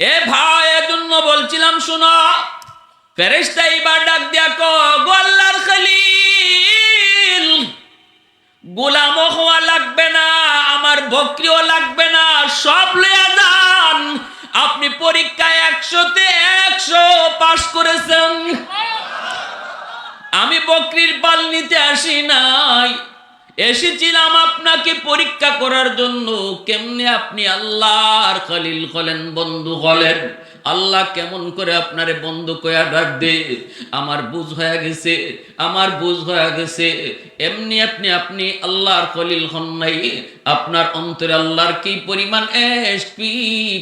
এ ভাই, এজন্য বলছিলাম, শোনো, ফেরেশতা এইবার ডাক দিয়া কো গো আল্লাহর খলিল গোলামও হওয়া লাগবে না, আমার বকরিও লাগবে না, সব লইয়া যান। আপনি পরীক্ষায় একশোতে একশো পাশ করেছেন। আমি বকরির পাল নিতে আসি নাই। এসেছিলাম আপনাকে পরীক্ষা করার জন্য। কেমনে আপনি আল্লাহর খলিল হলেন, বন্ধু হলেন? আল্লাহ কেমন করে আপনারে বন্ধু কয়া ডাক দে। আমার বুঝ হয়ে গেছে, আমার বুঝ হয়ে গেছে। এমনি আপনি আপনি আল্লাহর খলিল হন নাই। আপনার অন্তরে আল্লাহর কি পরিমাণ এস, কি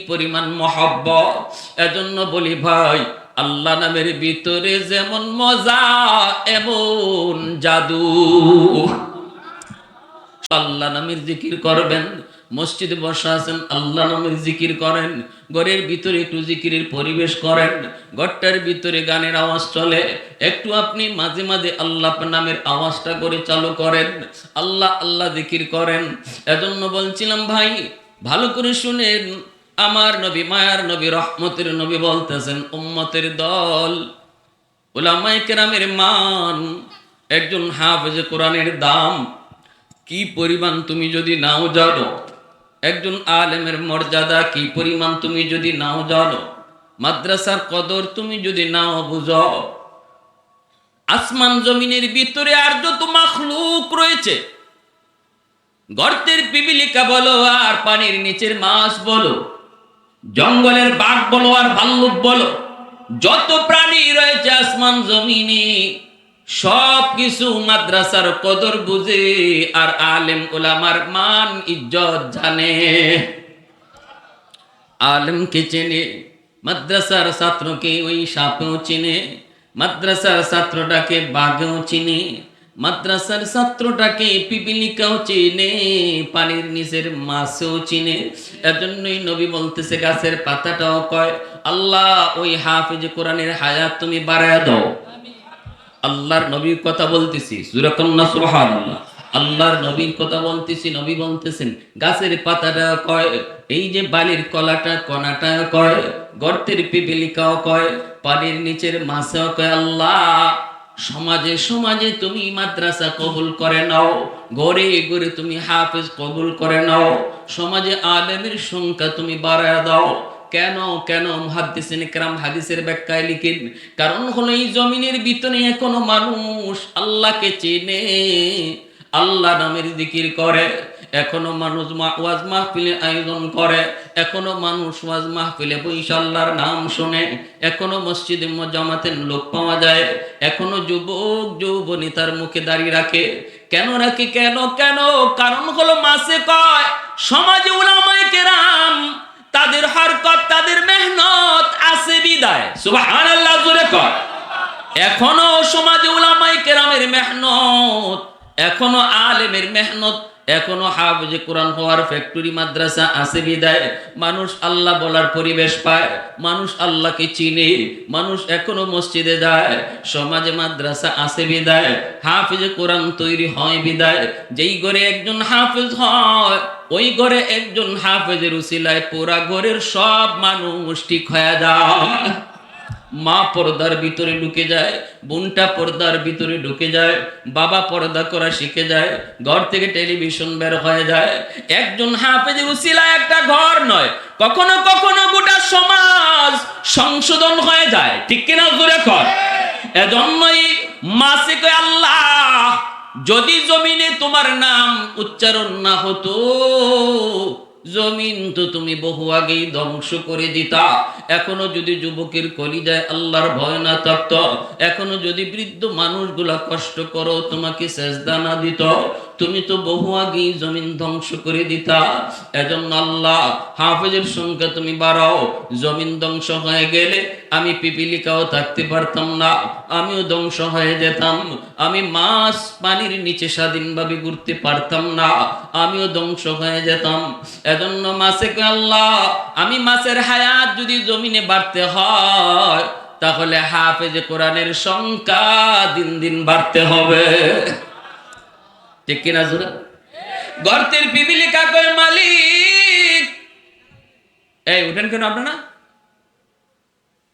পরিমাণ মহব্বত? এজন্য বলি ভাই, আল্লাহ নামের ভিতরে যেমন মজা, এমন জাদু। আল্লাহ নামের জিকির করবেন। মসজিদে বসা আছেন, আল্লাহ নামের জিকির করেন। ঘরের ভিতরে একটু জিকিরের পরিবেশ করেন। ঘরটার ভিতরে গানের আওয়াজ চলে। একটু আপনি মাঝে মাঝে আল্লাহ নামের আওয়াজটা করে চালু করেন। আল্লাহ আল্লাহ জিকির করেন। এজন্য বলছিলাম, ভাই, ভালো করে শুনেন। আমার নবী, মায়ার নবী, রহমতের নবী বলতেছেন, উম্মতের দল ওলামায়ে কেরামের মান, একজন হাফেজ কোরআনের দাম কি পরিমাণ তুমি যদি নাও জানো? একজন আলেমের মর্যাদা কি পরিমাণ তুমি যদি নাও জানো? মাদ্রাসার কদর তুমি যদি নাও বুঝো? আসমান জমিনের ভিতরে আর যত মাখলুক রয়েছে, গর্তের পিপিলিকা বলো আর পানির নিচের মাছ বলো, জঙ্গলের বাঘ বলো আর ভাল্লুক বলো, যত প্রাণী রয়েছে আসমান জমিনে সব কিছু মাদ্রাসার কদর বুঝে আর আলেম ওলামার মান ইজ্জত জানে। আলেমকে চেনে, মাদ্রাসার ছাত্রকে ওই সাপেও চিনে, মাদ্রাসার ছাত্রটাকে বাঘেও চিনে, মাদ্রাসার ছাত্রটাকে পিপিলিকাও চিনে, পানির নিচের মাছও চিনে। এজন্যই নবী বলতেছে, গাছের পাতাটাও কয়, আল্লাহ, ওই হাফিজ কোরআনের হায়াত তুমি বাড়ায় দাও। আল্লাহর নবীর কথা বলতেছি আল্লাহর নবীর কথা বলতেছি, নবী বলতেছেন, গাছের পাতাটা কয়, এই যে বালির কলাটা, কণাটা কয়, গর্তের পিপিলিকাও কয়, পানির নিচের মাছেও কয়, আল্লাহ, সমাজে সমাজে তুমি মাদ্রাসা কবুল করে নাও, গড়ে গড়ে তুমি হাফেজ কবুল করে নাও, সমাজে আলেমের সংখ্যা তুমি বাড়ায় দাও কেন কেন মহাদিসিন কেরাম হাদিসের ব্যাখ্যায় লিখেন? কারণ হলো এই জমিনের ভিতরে এখনও মানুষ আল্লাহকে চেনে, আল্লাহ নামের জিকির করে, এখনও মানুষ ওয়াজ মাহফিলে আয়োজন করে, এখনও মানুষ ওয়াজ মাহফিলে বৈশাল্লার নাম শোনে, এখনও মসজিদে জামাতের লোক পাওয়া যায়, এখনও যুবক, যৌবনী তার মুখে দাঁড়িয়ে রাখে। কেন রাখে? কেন কেন? কারণ হলো মাসে কয়, সমাজে উলামায়ে কেরাম তাদের হরকত, তাদের মেহনত আছে বিদায়। কর। এখনও সমাজে উলামায়ে কেরামের মেহনত, এখনও আলেমের মেহনত, এখনও হাফেজে কোরআন হওয়ার ফ্যাক্টরি, মাদ্রাসা আছে বিদায়। মানুষ আল্লাহ বলার পরিবেশ পায়, মানুষ আল্লাহকে চিনে, মানুষ এখনও মসজিদে যায়। সমাজে মাদ্রাসা আছে বিদায়, হাফজে কোরআন তৈরি হয় বিদায়। যেই করে একজন হাফেজ হয় ওই ঘরে একজন হাফেজের উসিলায় পুরা ঘরের সব মানুষ ঠিক হয়ে যায়। মা পর্দার ভিতরে ঢুকে যায়, বোনটা পর্দার ভিতরে ঢুকে যায়, বাবা পর্দা করা শিখে যায়, ঘর থেকে টেলিভিশন বের হয়ে যায়। একজন হাফেজের উসিলা একটা ঘর নয়, কখনো কখনো গোটা সমাজ সংশোধন হয়ে যায়। ঠিক কিনা জোরে কর? এজন্যই মাসে কয় আল্লাহ যদি জমিনে তোমার নাম উচ্চারণ না হতো, জমিন তো তুমি বহু আগেই ধ্বংস করে দিতা। এখনও যদি যুবকের কলিজায় আল্লাহর ভয় না থাকত, এখনও যদি বৃদ্ধ মানুষগুলা কষ্ট করো, তোমাকে সেজদা না দিত তুমি তো বহু আগেই জমিন ধ্বংস করে দিতা। এজন্য আল্লাহ হাফেজের সংখ্যা তুমি বাড়াও। জমিন ধ্বংস হয়ে গেলে আমি পিপিলিকাও থাকতে পারতাম না আমিও ধ্বংস হয়ে যেতাম। আমি মাছ পানির নিচে স্বাধীনভাবে ঘুরতে পারতাম না আমিও ধ্বংস হয়ে যেতাম। এজন্য কয়, আল্লাহ আমি মাছের হায়াত যদি জমিনে বাড়তে হয় তাহলে হাফেজে কোরআনের সংখ্যা দিন দিন বাড়তে হবে। ঠিক কিনা জোরে গর্তের পিপিলিকা কয় মালিক। এই, উঠেন কেন আপনারা?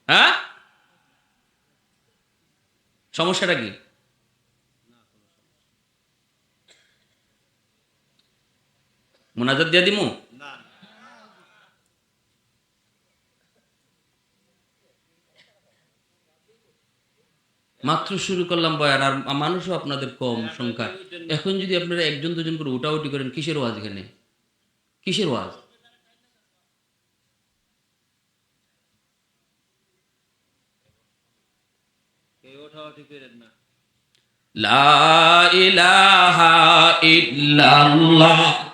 হ্যাঁ? সমস্যাটা কি? মোনাজাত দিয়ে দিমু? মাত্র শুরু করলাম বয়ান আর মানুষও আপনাদের কম সংখ্যা। এখন যদি আপনারা একজন দুজন করে উঠাউটি করেন কিসের ওয়াজ এখানে? কিসের ওয়াজ? লা ইলাহা ইল্লাল্লাহ।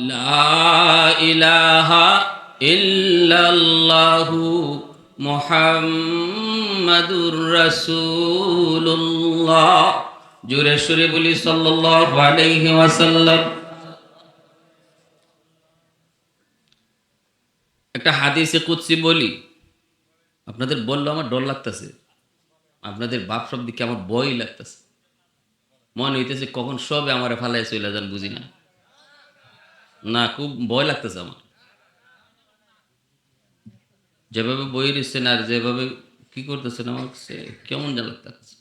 লা ইলাহা ইল্লাল্লাহু সুরে বলি সাল্লাল্লাহু একটা হাদিসে কুদসি বলি আপনাদের বলল আমার ডর লাগতেছে। আপনাদের বাপ সব দিকে আমার বই লাগতেছে? মনে হইতেছে কখন সবে আমার ফালাই চলে যান, বুঝি না। না, খুব ভয় লাগতেছে আমার। যেভাবে বই দিচ্ছেন আর যেভাবে কি করতেছেন আমার সে কেমন যেন লাগতেছে।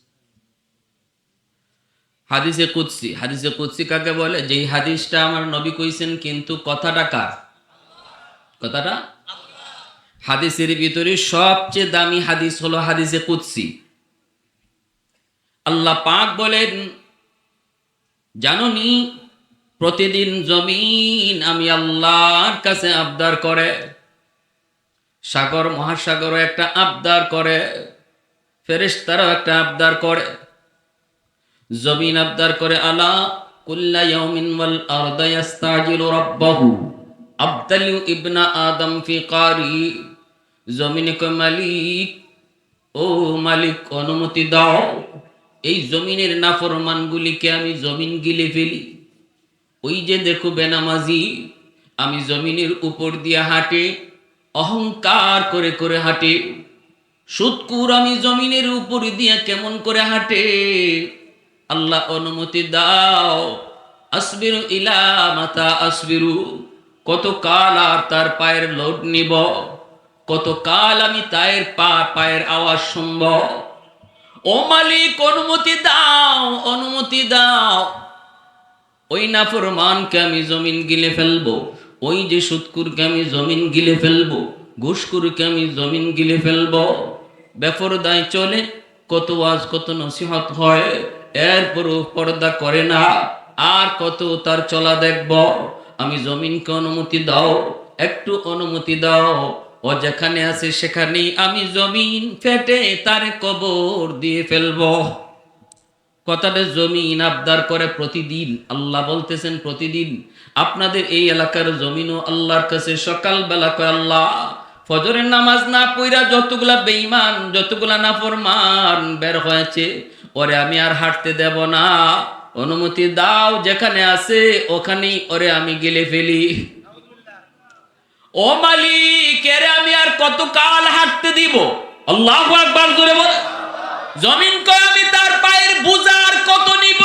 হাদিসে কুৎসি হাদিসে কুৎসি কাকে বলে? যেই হাদিসটা আমার নবী কইছেন, কিন্তু কথাটা কার? কথাটা হাদিসের ভিতরে সবচেয়ে দামি হাদিস হলো হাদিসে কুৎসি আল্লাহ পাক বলেন, জাননি, প্রতিদিন জমিন আমি আল্লাহর কাছে আবদার করে। সাগর, মহাসাগরও একটা আবদার করে, ফেরেশতারাও একটা আবদার করে। জমিন আবদার করে, আলা কুল্লা ইয়াউমিন ওয়াল আরদা ইয়াস্তাজিলু রাব্বাহু আবদালু ইবনা আদম ফি কারি। জমিনে কয়, মালিক, ও মালিক, অনুমতি দাও। এই জমিনের নাফরমানগুলিকে আমি জমিন গিলে ফেলি। ওই যে দেখো বেনামাজি, আমি জমিনের উপর দিয়ে হাঁটে, অহংকার করে করে হাঁটে। সুৎকুর আমি জমিনের উপর দিয়ে কেমন করে হাঁটে? আল্লাহ অনুমতি দাও। আসবিরু ইলা মাতা আসবিরু কত কাল আর তার পায়ের লোড নিব। কত কাল আমি তায়ের পা, পায়ের আওয়াজ শুনব? ও মালিক, অনুমতি দাও অনুমতি দাও। ওই নাফরমানকে আমি জমিন গিলে ফেলব। ওই যে সুৎকুরকে আমি জমিন গিলে ফেলব ঘুষকুরকে আমি জমিন গিলে ফেলব। বেপরদায় চলে কত আজ কত নসিহত হয়, এরপরও পর্দা করে না। আর কত তার চলা দেখব? আমি জমিনকে অনুমতি দাও, একটু অনুমতি দাও। ও যেখানে আছে সেখানেই আমি জমিন ফেটে তার কবর দিয়ে ফেলব। কথাটা জমিন আবদার করে প্রতিদিন। আল্লাহ বলতেছেন প্রতিদিন, আপনাদের এই এলাকার জমিনও আল্লাহর কাছে সকাল বেলা কয়, আল্লাহ, ফজরের নামাজ না পইরা যতগুলা বেঈমান, যতগুলা নাফরমান বের হয়েছে, ওরে আমি আর হাঁটতে দেব না। অনুমতি দাও, যেখানে আছে ওখানেই ওরে আমি গেলে ফেলি। ও মালিক, এরে আমি আর কত কাল হাঁটতে দিব? আল্লাহ একবার জোরে বলে। জমিন কয় আমি তার পায়ের বুজার কত নিব?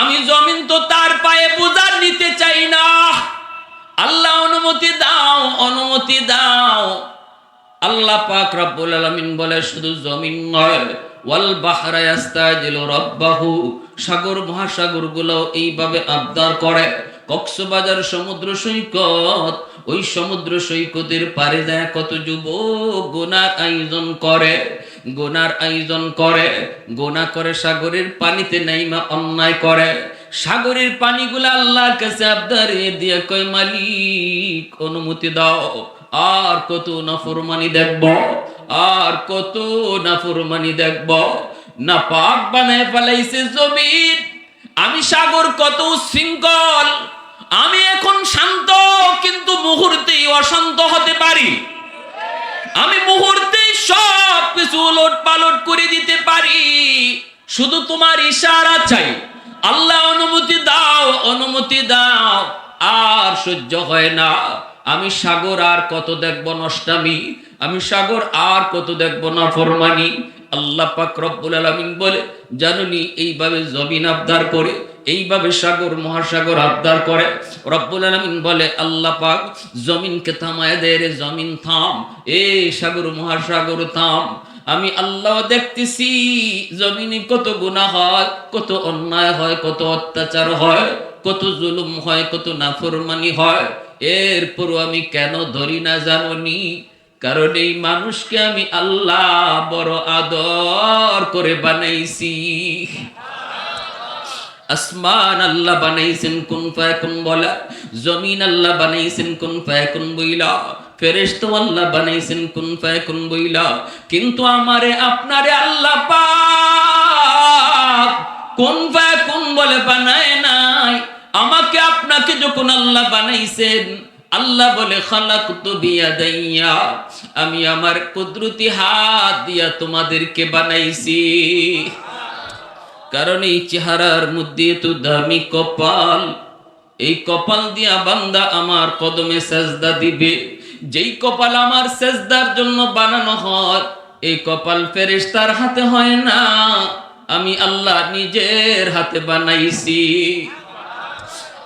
আমি জমিন তো তার পায়ে বুজার নিতে চাই না। আল্লাহ অনুমতি দাও অনুমতি দাও। আল্লাহ পাক রব্বুল আলামিন বলে, শুধু জমিন নয়, ওয়াল বাহরা ইয়াস্তাজিলু রাব্বাহু। সাগর মহাসাগরগুলো এইভাবে আবদার করে। কক্সবাজার সমুদ্র সৈকত, ওই সমুদ্র সৈকতের পারে যায় কত যুবক, গোনার আয়োজন করে, গোনার আয়োজন করে, গোনা করে সাগরের পানিতে নাইমা অন্যায় করে। সাগরের পানিগুলো আল্লাহর কাছে আবদারে দিয়ে কয়, মালিক, অনুমতি দাও, আর কত নাফরমানি দেখব, আর কত নাফরমানি দেখব। না পাক বানায় ফেলাইছে জমিন। আমি সাগর কত উশৃঙ্খল আমি এখন শান্ত, কিন্তু মুহূর্তেই অশান্ত হতে পারি। আমি মুহূর্তে সব কিছু উলট পালট করে দিতে পারি। শুধু তোমার ইশারা চাই। আল্লাহ অনুমতি দাও অনুমতি দাও। আর সহ্য হয় না। আমি সাগর আর কত দেখব নষ্টামি? আমি সাগর আর কত দেখব না ফরমানি আল্লাহ পাক রব্বুল আলামিন বলে, জানুনি, এইভাবে জমিন আবদার করে এইভাবে সাগর, মহাসাগর আবদার করে। রব্বুল আলামিন বলে, আল্লাহ পাক, জমিনকে থামায় দে রে জমিন, থাম। এ সাগর, মহাসাগর, থাম। আমি আল্লাহ দেখতেছি, জমিনে কত গুনাহ হয়, কত অন্যায় হয়, কত অত্যাচার হয়, কত জুলুম হয়, কত নাফরমানি হয়। এরপরও আমি কেন ধরি না জানি কারণ এই মানুষকে আমি আল্লাহ বড় আদর করে বানাইছি। আসমান আল্লাহ বানাইছেন, কোন ফায়াকুন বলা? জমিন আল্লাহ বানাইছেন, কোন ফায়াকুন বইলা? ফেরেশতা আল্লাহ বানাইছেন, কোন ফায়াকুন বইলা? কিন্তু আমারে, আপনারে আল্লাহ পাক কোন ফায়াকুন বলে বানায় নাই। আমাকে আপনাকে যখন আল্লাহ বানাইছেন, আল্লাহ বলে, খালাকুতু বিয়াদাইয়া আমি আমার কুদরতি হাত দিয়া তোমাদেরকে বানাইছি। কারণ এই চেহারার মধ্যে তো দামি কপাল। এই কপাল দিয়া বান্দা আমার কদমে সেজদা দিবে। যেই কপাল আমার সেজদার জন্য বানানো হয়, এই কপাল ফেরেস্তার হাতে হয় না। আমি আল্লাহ নিজের হাতে বানাইছি।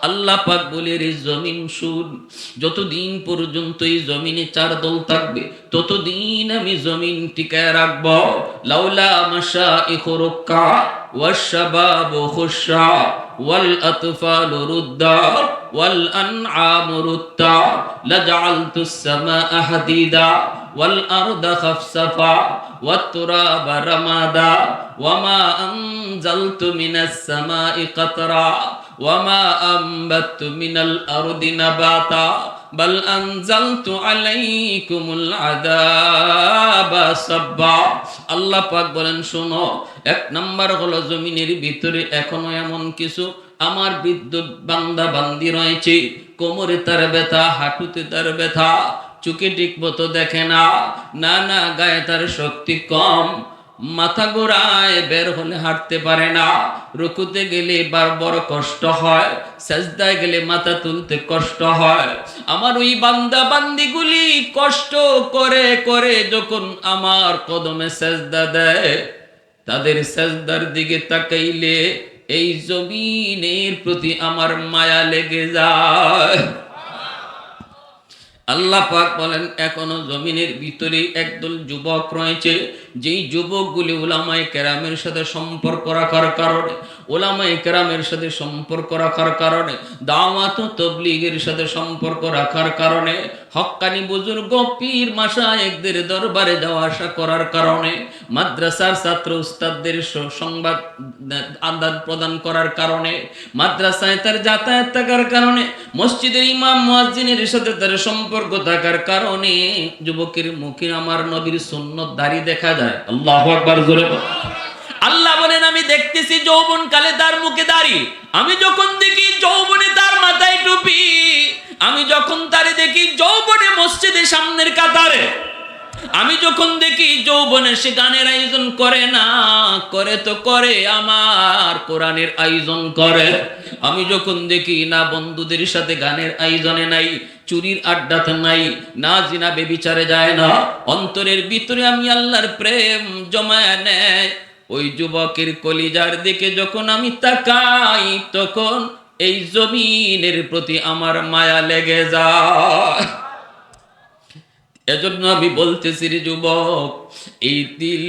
আল্লাহ পাক বলে রে জমিন শুন যতদিন পর্যন্ত এই জমিনে চার দল থাকবে ততদিন আমি জমিন টিকায় রাখব লাউলা মাশা ইখরুকা والشباب خشع والأطفال ردا والأنعام ردا لجعلت السماء حديدا والأرض خفصفا والتراب رمادا وما أنزلت من السماء قطرا শোনো, এক নাম্বার হলো জমিনের ভিতরে এখনও এমন কিছু আমার বিদ্যুৎ বান্দা বান্দি রয়েছে। কোমরে তার ব্যথা, হাঁটুতে তার ব্যথা, চোখে ঠিক মতো দেখে না না না, গায়ে তার শক্তি কম। মাথা গোড়ায় বের হলে হাঁটতে পারে না। রুকুতে গেলে বার বড় কষ্ট হয়, সাজদায় গেলে মাথা তুলতে কষ্ট হয়। আমার ওই বান্দা বান্দিগুলি কষ্ট করে করে যখন আমার কদমে সাজদা দেয়, তাদের সাজদার দিকে তাকাইলে এই জমিনের প্রতি আমার মায়া লেগে যায়। আল্লাহ পাক বলেন, এখনও জমিনের ভিতরে একদল যুবক রয়েছে, যেই যুবকগুলি ওলামায় কেরামের সাথে সম্পর্ক রাখার কারণে ওলামায় কেরামের সাথে সম্পর্ক রাখার কারণে, দাওয়াত তবলিগের সাথে সম্পর্ক রাখার কারণে বুজুর্গ পীর দরবারে যাওয়া আসা করার কারণে, মাদ্রাসার ছাত্র উস্তাদদের সংবাদ আদান প্রদান করার কারণে, মাদ্রাসায় তার যাতায়াত থাকার কারণে, মসজিদের ইমাম, মুয়াজ্জিনের সাথে তার সম্পর্ক থাকার কারণে যুবকের মুখে আমার নবীর সুন্নত দাড়ি দেখা যায় আল্লাহু আকবার, জোরে। আল্লাহ বলেন, আমি দেখতেছি যৌবন কালে তার মুখে দাড়ি। আমি যখন দেখি যৌবনে তার মাথায় টুপি, আমি যখন তারে দেখি যৌবনে মসজিদের সামনের কাতারে, আমি যখন দেখি যৌবনে সে গানের আয়োজন করে না, করে তো করে আমার কোরআনের আয়োজন করে। আমি যখন দেখি না বন্ধুদের সাথে গানের আয়োজনে নাই, চুরির আড্ডাতে নাই, না জিনা বেবিচারে যায় না, অন্তরের ভিতরে আমি আল্লাহর প্রেম জমায় নেয়। ওই যুবকের কলিজার দিকে যখন আমি তাকাই, তখন এই জমিনের প্রতি আমার মায়া লেগে যায়। এজন্য আমি বলতেছি যুবক, এই দিল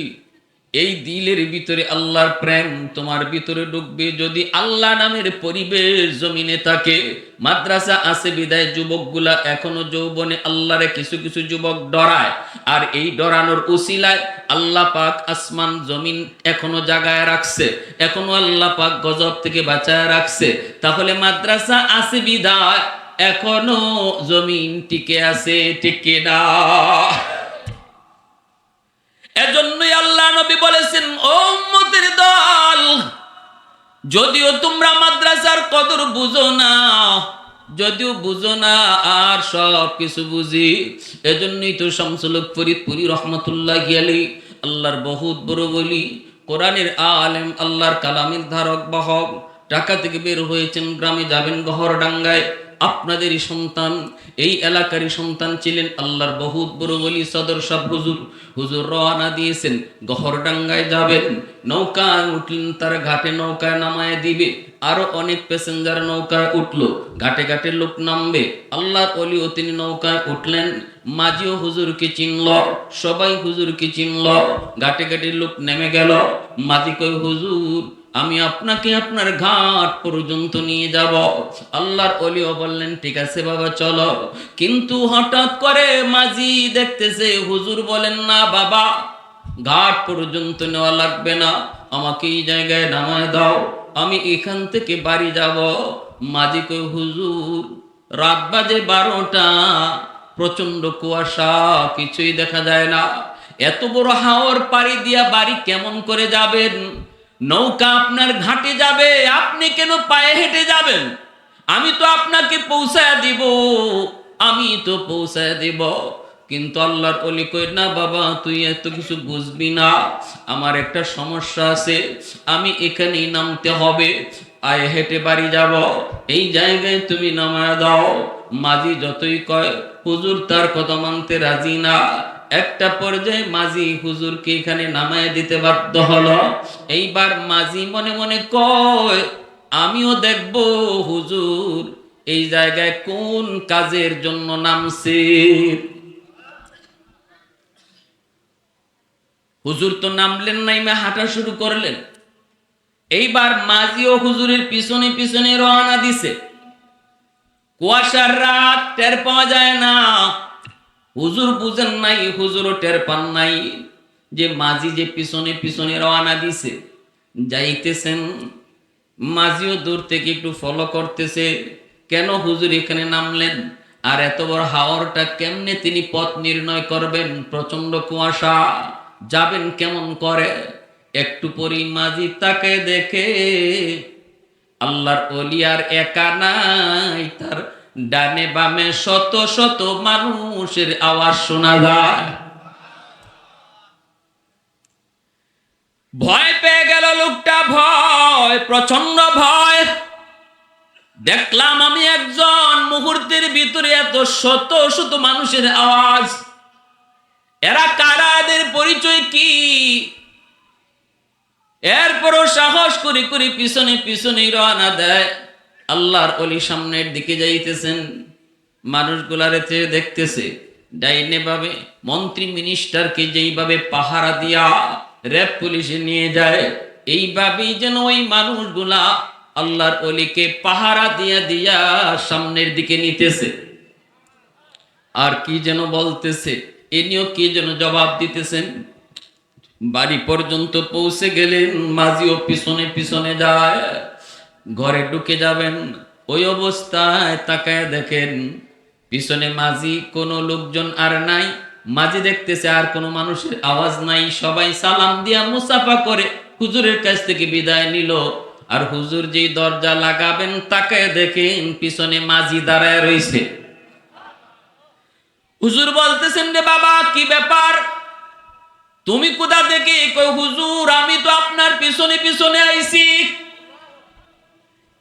এই দিলের ভিতরে আল্লাহর প্রেম তোমার ভিতরে ঢুকবে। যদি আল্লাহ নামের পরিবেশ জমিনে থাকে, মাদ্রাসা আছে, বিদায় যুবকগুলা এখনও যৌবনে আল্লাহরে কিছু কিছু যুবক ডরায়। আর এই ডরানোর উসিলায় আল্লাহ পাক আসমান, জমিন এখনও জাগায় রাখছে। এখনও আল্লাহ পাক গজব থেকে বাঁচায় রাখছে। তাহলে মাদ্রাসা আছে, বিদায়, এখনও জমিন টিকে আছে, টিকে না। এজন্যই আল্লাহ নবী বলেছেন, ও উম্মতের দল, যদিও তোমরা মাদ্রাসার কদর বুঝো না, যদিও বুঝো না আর সব কিছু বুঝি, এজন্যই তো শামসুলক ফরিদপুরি রহমতুল্লাহ গিয়ালি আল্লাহর বহুত বড় বলি, কোরআনের আলেম, আল্লাহর কালামের ধারক, বাহক, ঢাকা থেকে বের হয়েছেন, গ্রামে যাবেন গহরডাঙ্গায়। আপনাদেরই সন্তান, এই এলাকারই সন্তান ছিলেন আল্লাহর বহুত বড় বলি সদর সাহ হুজুর। হুজুর রওনা দিয়েছেন, গহরডাঙ্গায় যাবেন, নৌকায় উঠলেন, তার ঘাটে নৌকায় নামায় দিবে। আরও অনেক প্যাসেঞ্জার নৌকায় উঠল, ঘাটে ঘাটে লোক নামবে। আল্লাহর অলিও তিনি নৌকায় উঠলেন, মাঝিও হুজুরকে চিনল, সবাই হুজুরকে চিনল, ঘাটে ঘাটে লোক নেমে গেল। মাঝি কই হুজুর আমি আপনাকে আপনার ঘাট পর্যন্ত নিয়ে যাব। আল্লাহর অলিও বললেন, ঠিক আছে বাবা, চলো। কিন্তু হঠাৎ করে মাঝি দেখতেছে, হুজুর বলেন, না বাবা, ঘাট পর্যন্ত নেওয়া লাগবে না। আমাকে এই জায়গায় নামায় দাও। আমি এখান থেকে বাড়ি যাব। মাঝি কই হুজুর, রাত বাজে বারোটা। প্রচণ্ড কুয়াশা, কিছুই দেখা যায় না। এত বড় হাওর পাড়ি দিয়া বাড়ি কেমন করে যাবেন? নৌকা আপনার ঘাটে যাবে, আপনি কেন পায়ে হেঁটে যাবেন? আমি তো আপনাকে পৌঁছায় দিব, আমি তো পৌঁছায় দিব। কিন্তু আল্লাহর অলি কই না বাবা, তুই এত কিছু বুঝবি না, আমার একটা সমস্যা আছে, আমি এখানেই নামতে হবে আয় হেঁটে বাড়ি যাব। এই জায়গায় তুমি নামায় দাও। মাঝি যতই কয়, হুজুর, তার কথা মানতে রাজি না। একটা পর্যায়ে মাঝি হুজুরকে এখানে নামায় দিতে বাধ্য হলো। এইবার মাঝি মনে মনে কয়, আমিও দেখব হুজুর, এই জায়গায় কোন কাজের জন্য নামছে? হুজুর তো নামলেন নাইমে হাঁটা শুরু করলেন। এইবার মাঝি ও হুজুরের পিছনে পিছনে রওনা দিছে। কুয়াশার রাত টের পাওয়া যায় না হুজুর বুঝেন নাই, হুজুরও টের পান নাই যে মাঝি যে পিছনে পিছনে রওনা দিছে। যাইতেছেন, মাঝিও দূর থেকে একটু ফলো করতেছে। কেন হুজুর এখানে নামলেন? আর এত বড় হাওরটা কেমনে তিনি পথ নির্ণয় করবেন? প্রচণ্ড কুয়াশা। যাবেন কেমন করে? একটু পরি মাঝি তাকে দেখে, আল্লাহর অলিয়ার একা নাই, তার ডানে বামে শত শত মানুষের আওয়াজ শোনা যায়। ভয় পেয়ে গেল লোকটা, ভয় প্রচণ্ড ভয়। দেখলাম আমি একজন মুহূর্তের ভিতরে এত শত শত মানুষের আওয়াজ। এরা কারা, এদের পরিচয় কি? এরপরও সাহস করে করে পিছনে পিছনে রওনা দেয়। আল্লাহর অলি সামনের দিকে যাইতেছেন, মানুষগুলারে চেয়ে দেখতেছে, ডাইনে ভাবে মন্ত্রী মিনিস্টারকে যেইভাবে পাহারা দিয়া র্যাব পুলিশে নিয়ে যায়, এইভাবেই যেন ওই মানুষগুলা আল্লাহর অলিকে পাহারা দিয়া দিয়া সামনের দিকে নিতেছে। আর কি যেন বলতেছে, এ নিয়েও কি যেন জবাব দিতেছেন? বাড়ি পর্যন্ত পৌঁছে গেলেন, মাঝিও পিছনে পিছনে যায় ঘরে ঢুকে যাবেন, ওই অবস্থায় তাকায় দেখেন পিছনে মাঝি কোনো লোকজন আর নাই। মাঝি দেখতেছে আর কোনো মানুষের আওয়াজ নাই। সবাই সালাম দিয়া মুসাফা করে হুজুরের কাছ থেকে বিদায় নিল। আর হুজুর যেই দরজা লাগাবেন, তাকায় দেখেন পিছনে মাঝি দাঁড়ায় রইছে হুজুর বলতেছেন, রে বাবা, কি ব্যাপার? তুমি কোথা থেকে? কই, হুজুর, আমি তো আপনার পিছনে পিছনে আইছি।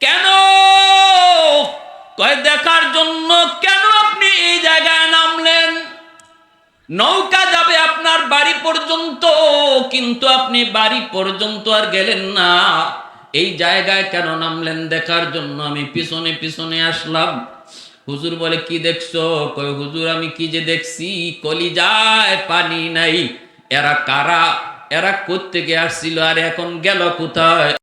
কেন? কয়, দেখার জন্য কেন আপনি এই জায়গায় নামলেন? নৌকা যাবে আপনার বাড়ি পর্যন্ত, কিন্তু আপনি বাড়ি পর্যন্ত আর গেলেন না। এই জায়গায় কেন নামলেন? দেখার জন্য আমি পিছনে পিছনে আসলাম। হুজুর বলে, কি দেখছ? কয়, হুজুর, আমি কি যে দেখছি? কলি যায় পানি নাই। এরা কারা? এরা কোত্থেকে আসছিল? আর এখন গেল কোথায়?